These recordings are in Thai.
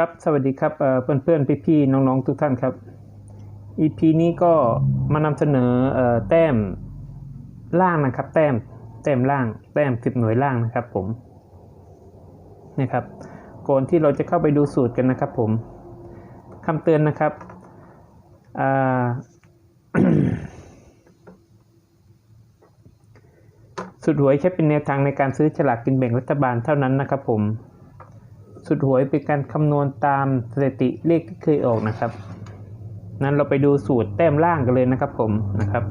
ครับ สวัสดีครับเอ่อเพื่อนๆพี่ๆน้องๆ ทุกท่านครับ EP นี้ก็มานำเสนอแต้มล่างนะครับ แต้มแต้มล่าง แต้มสิบหน่วยล่างนะครับผมนี่ครับก่อนที่เราจะเข้าไปดูสูตรกันนะครับ ผมคำเตือนนะครับสุดหวยแค่เป็นแนวทางในการซื้อฉลากกินแบ่งรัฐบาลเท่านั้นนะครับผม สุดหวยเป็นการคำนวณตามสถิติเลขที่เคยออกนะครับ นั้นเราไปดูสูตรแต้มล่างกันเลยนะครับผมนะครับ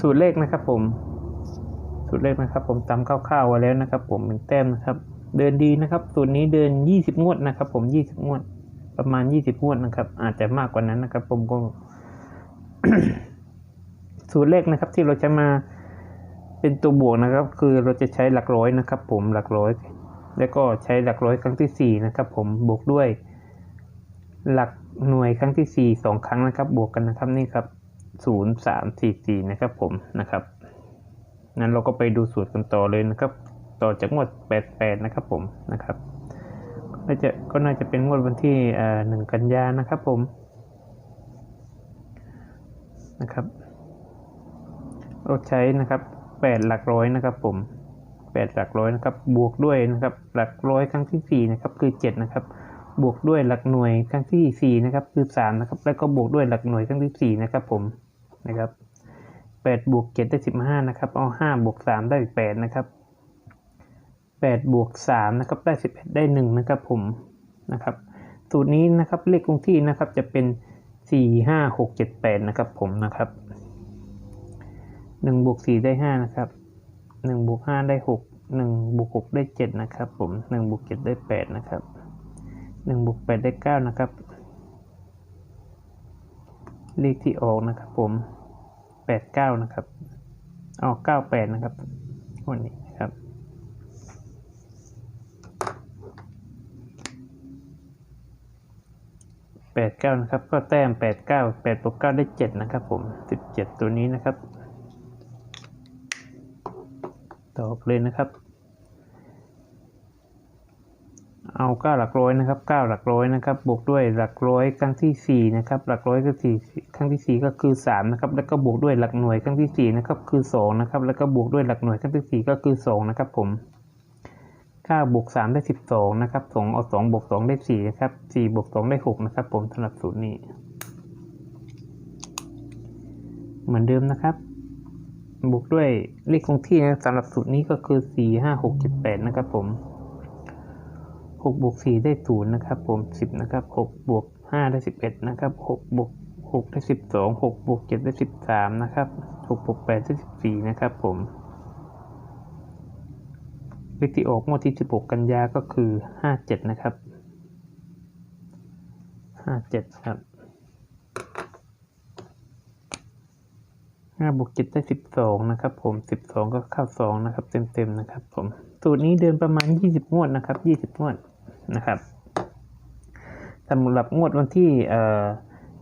สูตรเลขนะครับผม สูตรเลขนะครับ ผมตามคร่าวๆไว้แล้วนะครับ ผมเป็นแต้มนะครับ เดินดีนะครับ สูตรนี้เดิน 20 งวดนะครับ ผม 20 งวด ประมาณ 20 งวดนะครับ อาจจะมากกว่านั้นนะครับ ผมก็ สูตรเลขนะครับ ที่เราจะมา เป็นตัวบวกนะครับ คือเราจะใช้หลักร้อยนะครับ ผมหลักร้อย แล้วก็ใช้หลักร้อยครั้งที่สี่นะครับ ผมบวกด้วย หลักหน่วยครั้งที่สี่สองครั้งนะครับ บวกกันนะครับนี่ครับศูนย์สามสี่สี่นะครับผมนะครับนั้นเราก็ไปดูสูตรกันต่อเลยนะครับ ต่อจากงวดแปดแปดนะครับผมนะครับน่าจะก็น่าจะเป็นงวดวันที่หนึ่งกันยานะครับผมนะครับเราใช้นะครับ แปดหลักร้อยนะครับผมแปดหลักร้อยนะครับ บวกด้วยนะครับ หลักร้อยครั้งที่สี่นะครับ คือเจ็ดนะครับ บวกด้วยหลักหน่วยครั้งที่สี่นะครับ คือสามนะครับ แล้วก็บวกด้วยหลักหน่วยครั้งที่สี่นะครับผม นะครับแปดบวกเจ็ดได้สิบห้านะครับ เอาห้าบวกสามได้แปดนะครับแปดบวกสามนะครับ ได้สิบเอ็ดได้หนึ่งนะครับผม นะครับ สูตรนี้นะครับ เลขคงที่นะครับ จะเป็นสี่ห้าหกเจ็ดแปดนะครับผม นะครับ หนึ่งบวกสี่ได้ห้านะครับหนึ่งบวกห้าได้หกหนึ่งบวกหกได้เจ็ดนะครับผมหนึ่งบวกเจ็ดได้แปดนะครับหนึ่งบวกแปดได้เก้านะครับ เลขที่ออกนะครับผมแปดเก้านะครับออกเก้าแปดนะครับวันนี้นะครับแปดเก้านะครับ ก็แต้มแปดเก้าแปดบวกเก้าได้เจ็ดนะครับผมสิบเจ็ดตัวนี้นะครับ ตอบเลยนะครับ เอาเก้าหลักร้อยนะครับเก้าหลักร้อยนะครับ บวกด้วยหลักร้อยครั้งที่สี่นะครับ หลักร้อยก็สี่ครั้งที่สี่ก็คือสามนะครับ แล้วก็บวกด้วยหลักหน่วยครั้งที่สี่นะครับ คือสองนะครับ แล้วก็บวกด้วยหลักหน่วยครั้งที่สี่ก็คือสองนะครับ ผมเก้าบวกสามได้สิบสองนะครับสองเอาสองบวกสองได้สี่นะครับสี่บวกสองได้หกนะครับ ผมสำหรับสูตรนี้ เหมือนเดิมนะครับ บวกด้วยเลขคงที่นะสำหรับสูตรนี้ก็คือสี่ห้าหกเจ็ดแปดนะครับผมหกบวกสี่ได้ศูนะครับผมสิบนะครับหกบวกห้าได้สิบเอ็ดนะครับหกบวกหกได้สิบสองหกบวกเจ็ดได้สิบสามนะครับหกบวกแปดได้สิบสี่นะครับผมเลขที่ออกงวดที่สิบหกกันยาก็คือห้าเจ็ดนะครับห้าเจ็ดครับ ห้าบวกเจ็ดได้สิบสองนะครับ ผมสิบสองก็เข้าสองนะครับ เต็มๆนะครับ ผมสูตรนี้เดินประมาณยี่สิบงวดนะครับยี่สิบงวดนะครับสำหรับงวดวันที่เอ่อ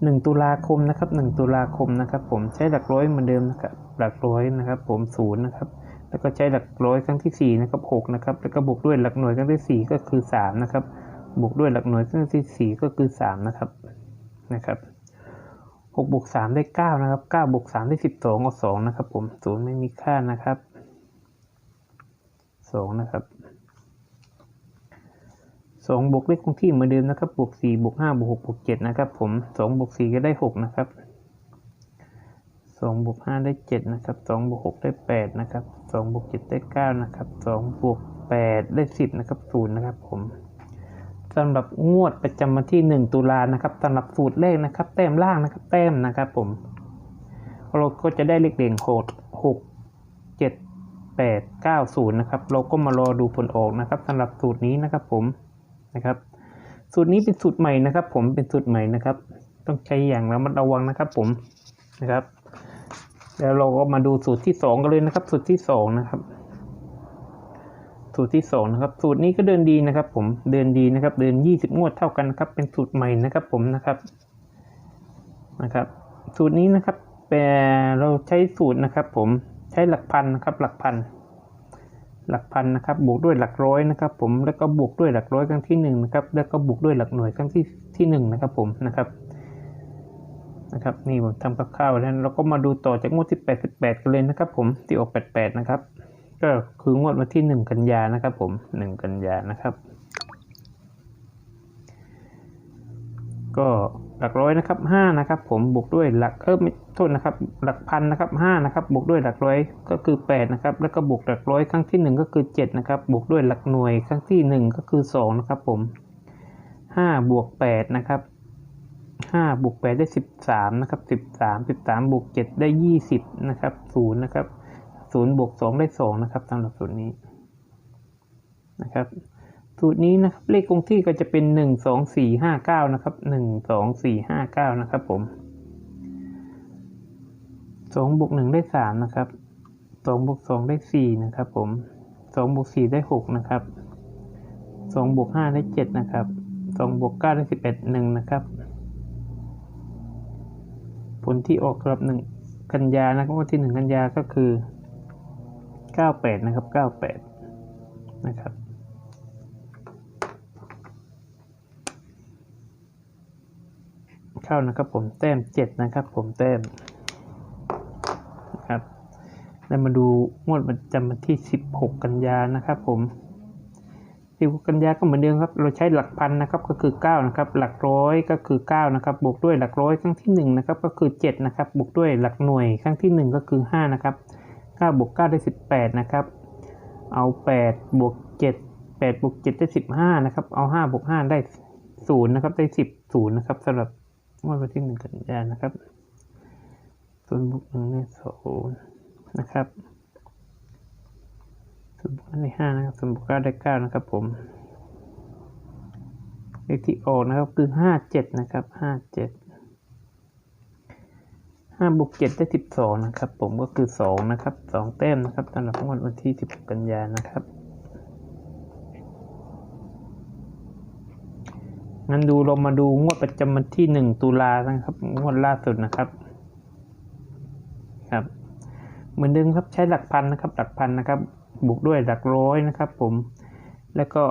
หนึ่งตุลาคมนะครับหนึ่งตุลาคมนะครับ ผมใช้หลักร้อยเหมือนเดิมนะครับ หลักร้อยนะครับ ผมศูนย์นะครับ แล้วก็ใช้หลักร้อยครั้งที่สี่นะครับหกนะครับ แล้วก็บวกด้วยหลักหน่วยครั้งที่สี่ก็คือสามนะครับ บวกด้วยหลักหน่วยครั้งที่สี่ก็คือสามนะครับนะครับ หกบวกสามได้เก้านะครับเก้าบวกสามได้สิบสองเอาสองนะครับผมศูนย์ไม่มีค่านะครับสองนะครับสองบวกเลขคงที่เหมือนเดิมนะครับบวกสี่บวกห้าบวกหกบวกเจ็ดนะครับผมสองบวกสี่ก็ได้หกนะครับสองบวกห้าได้เจ็ดนะครับสองบวกหกได้แปดนะครับสองบวกเจ็ดได้เก้านะครับสองบวกแปดได้สิบนะครับศูนย์นะครับผม สำหรับงวดประจำวันที่ 1 ตุลานะครับสำหรับสูตรเลขนะครับ แต้มล่างนะครับ แต้มนะครับผม เราก็จะได้เลขเด่นโคด6 7 8 9 0นะครับ เราก็มารอดูผลออกนะครับสำหรับสูตรนี้นะครับผมนะครับ สูตรนี้เป็นสูตรใหม่นะครับ ผมเป็นสูตรใหม่นะครับ ต้องใช้อย่างระมัดระวังนะครับ ผมนะครับ แล้วเราก็มาดูสูตรที่สองกันเลยนะครับ สูตรที่สองนะครับ สูตรที่สองนะครับสูตรนี้ก็เดินดีนะครับ ผมเดินดีนะครับ เดินยี่สิบงวดเท่ากันนะครับ เป็นสูตรใหม่นะครับผมนะครับนะครับ สูตรนี้นะครับแต่เราใช้สูตรนะครับ ผมใช้หลักพันนะครับ หลักพัน หลักพันนะครับ บวกด้วยหลักร้อยนะครับ ผมแล้วก็บวกด้วยหลักร้อยครั้งที่หนึ่งนะครับแล้วก็บวกด้วยหลักหน่วยครั้งที่ที่หนึ่งนะครับ ผมนะครับนะครับนี่ผมทำคร่าวๆแล้วเราก็มาดูต่อจากงวดที่แปดสิบแปดกันเลยนะครับ ผมที่ออกแปดแปดนะครับ ก็คืองวดวันที่หนึ่งกันยานะครับผมหนึ่งกันยานะครับ ก็หลักร้อยนะครับห้านะครับ ผมบวกด้วยหลักเออไม่โทษนะครับ หลักพันนะครับห้านะครับบวกด้วยหลักร้อยก็คือแปดนะครับ แล้วก็บวกหลักร้อยครั้งที่หนึ่งก็คือเจ็ดนะครับ บวกด้วยหลักหน่วยครั้งที่หนึ่งก็คือสองนะครับ ผมห้าบวกแปดนะครับห้าบวกแปดได้สิบสามนะครับสิบสามสิบสามบวกเจ็ดได้ยี่สิบนะครับศูนย์นะครับ ศูนย์บวกสองได้สองนะครับสำหรับสูตรนี้นะครับสูตรนี้นะครับเลขคงที่ก็จะเป็นหนึ่งสองสี่ห้าเก้านะครับหนึ่งสองสี่ห้าเก้านะครับผมสองบวกหนึ่งได้สามนะครับสองบวกสองได้สี่นะครับผมสองบวกสี่ได้หกนะครับสองบวกห้าได้เจ็ดนะครับสองบวกเก้าได้สิบเอ็ดหนึ่งนะครับ ผลที่ออกสำหรับหนึ่งกันยานะครับวันที่หนึ่งกันยาก็คือ เก้าแปดนะครับเก้าแปดนะครับ เข้านะครับผมแต้มเจ็ดนะครับผมแต้มนะครับแล้วมาดูงวดประจำวันที่สิบหกกันยานะครับผมสิบหกกันยาก็เหมือนเดิมครับ เราใช้หลักพันนะครับก็คือเก้านะครับ หลักร้อยก็คือเก้านะครับ บวกด้วยหลักร้อยครั้งที่หนึ่งนะครับ ก็คือเจ็ดนะครับ บวกด้วยหลักหน่วยครั้งที่หนึ่งก็คือห้านะครับ เก้าบวกเก้าได้สิบแปดนะครับ เอาแปดบวกเจ็ดแปดบวกเจ็ดได้สิบห้านะครับ เอาห้าบวกห้าได้ศูนย์นะครับ ได้สิบศูนย์นะครับสำหรับวันที่หนึ่งกันยายนนะครับศูนย์บวกหนึ่งในศูนย์นะครับศูนย์บวกในห้านะครับศูนย์บวกเก้าได้เก้านะครับผมเลขที่ออกนะครับคือห้าเจ็ดนะครับห้าเจ็ด ห้าบวกเจ็ดได้สิบสองนะครับ ผมก็คือสองนะครับสองแต้มนะครับสำหรับงวดวันที่สิบกันยายนนะครับงั้นดูเรามาดูงวดประจำวันที่หนึ่งตุลานะครับ งวดล่าสุดนะครับ ครับ เหมือนเดิมครับใช้หลักพันนะครับ หลักพันนะครับ บวกด้วยหลักร้อยนะครับ ผม แล้วก็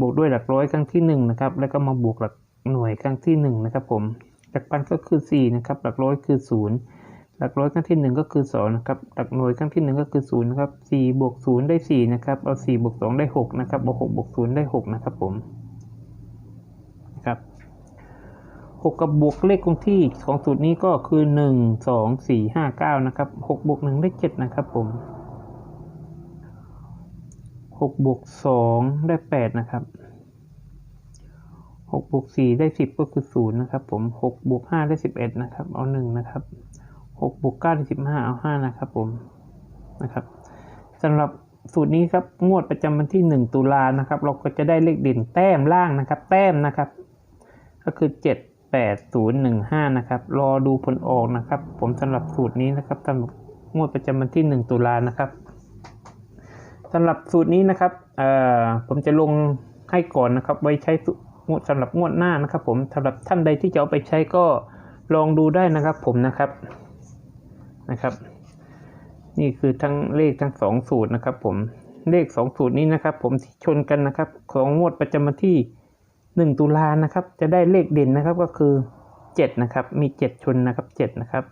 บวกด้วยหลักร้อยครั้งที่หนึ่งนะครับ แล้วก็มาบวกหลักหน่วยครั้งที่หนึ่งนะครับ ผม หลักพันก็คือสี่นะครับ หลักร้อยคือศูนย์หลักร้อยครั้งที่หนึ่งก็คือสองนะครับ หลักหน่วยครั้งที่หนึ่งก็คือศูนย์นะครับสี่บวกศูนย์ได้สี่นะครับ เอาสี่บวกสองได้หกนะครับเอาหกบวกศูนย์ได้หกนะครับผมนะครับหกกับบวกเลขคงที่ของสูตรนี้ก็คือหนึ่งสองสี่ห้าเก้านะครับหกบวกหนึ่งได้เจ็ดนะครับผมหกบวกสองได้แปดนะครับ หกบวกสี่ได้สิบก็คือศูนย์นะครับ ผมหกบวกห้าได้สิบเอ็ดนะครับ เอาหนึ่งนะครับหกบวกเก้าได้สิบห้าเอาห้านะครับผม นะครับสำหรับสูตรนี้ครับ งวดประจำวันที่หนึ่งตุลานะครับ เราก็จะได้เลขเด่นแต้มล่างนะครับ แต้มนะครับ ก็คือเจ็ดแปดศูนย์หนึ่งห้านะครับ รอดูผลออกนะครับ ผมสำหรับสูตรนี้นะครับสำหรับงวดประจำวันที่หนึ่งตุลานะครับสำหรับสูตรนี้นะครับเอ่อผมจะลงให้ก่อนนะครับ ไว้ใช้ สำหรับงวดหน้านะครับผมสำหรับท่านใดที่จะเอาไปใช้ก็ลองดูได้นะครับผมนะครับนะครับ นี่คือทั้งเลขทั้งสองสูตรนะครับ ผมเลขสองสูตรนี้นะครับ ผมชนกันนะครับ ของงวดประจำวันที่หนึ่งตุลานะครับ จะได้เลขเด่นนะครับก็คือเจ็ดนะครับ มีเจ็ดชนนะครับเจ็ดนะครับ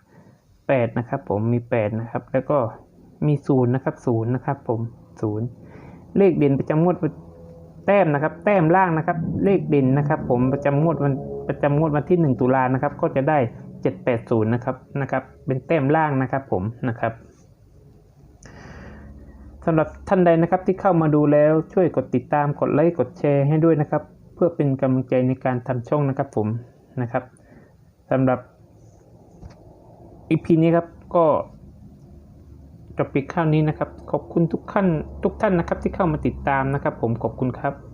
แปดนะครับ ผมมีแปดนะครับ แล้วก็มีศูนย์นะครับศูนย์นะครับ ผมศูนย์เลขเด่นประจำงวด แต้มนะครับ แต้มล่างนะครับ เลขเด่นนะครับ ผมประจำงวดวันประจำงวดวันที่หนึ่งตุลานะครับ ก็จะได้เจ็ดแปดศูนย์นะครับนะครับ เป็นแต้มล่างนะครับผมนะครับสำหรับท่านใดนะครับที่เข้ามาดูแล้วช่วยกดติดตามกดไลค์กดแชร์ให้ด้วยนะครับ เพื่อเป็นกำลังใจในการทำช่องนะครับผมนะครับสำหรับอีพีนี้ครับก็ จบปีข้าวนี้นะครับ ขอบคุณทุกท่านทุกท่านนะครับที่เข้ามาติดตามนะครับ ผมขอบคุณครับ